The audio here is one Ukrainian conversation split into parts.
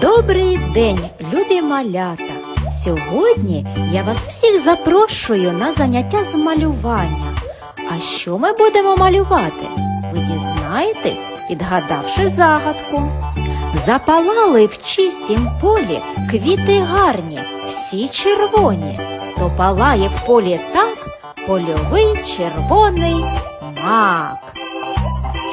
Добрий день, любі малята! Сьогодні я вас всіх запрошую на заняття з малювання. А що ми будемо малювати? Ви дізнаєтесь, відгадавши загадку. Запалали в чистім полі квіти гарні, всі червоні. То палає в полі так польовий червоний мак.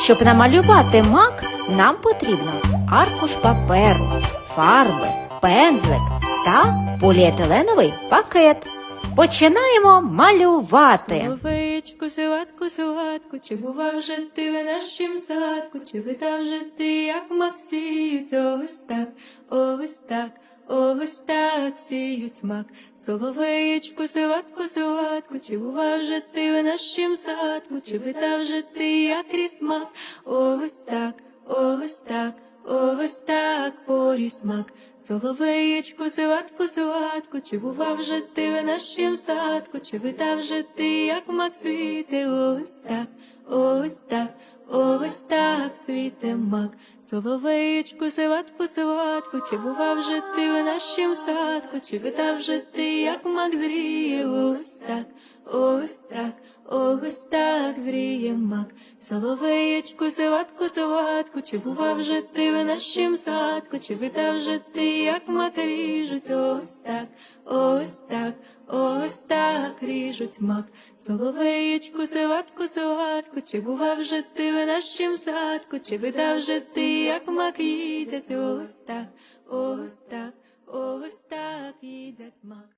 Щоб намалювати мак, нам потрібно аркуш паперу, фарби, пензлик та поліетиленовий пакет. Починаємо малювати. Соловеєчку, силатку, силатку, чи бува вже ти в нашім садку, чи видав вже ти, як мак сіють, ось так, ось так, ось так сіють мак. Соловеєчку, силатку, силатку, чи бува вже ти в нашім садку, чи видав вже ти, як ріс мак, ось так, ось так. Ось так поріс мак, соловеєчку, силатку, силатку, чи бува вже ти в нашім садку, чи видав вже ти, як мак цвіте, ось так, ось так, ось так цвіте мак, соловеєчку, силатку, силатку, чи бува вже ти в нашім садку, чи видав вже ти, як мак зріє, ось так, ось так. Ось так зріє мак, соловеєчку, силатку, силатку, чи бува вже ти в нашім садку, чи видав вже ти, як мак ріжуть, ось так, ось так, ось так ріжуть мак, соловеєчку, силатку, силатку, чи бува вже ти в нашім садку, чи видав вже ти, як мак їдять, ось так, ось так, ось так їдять мак.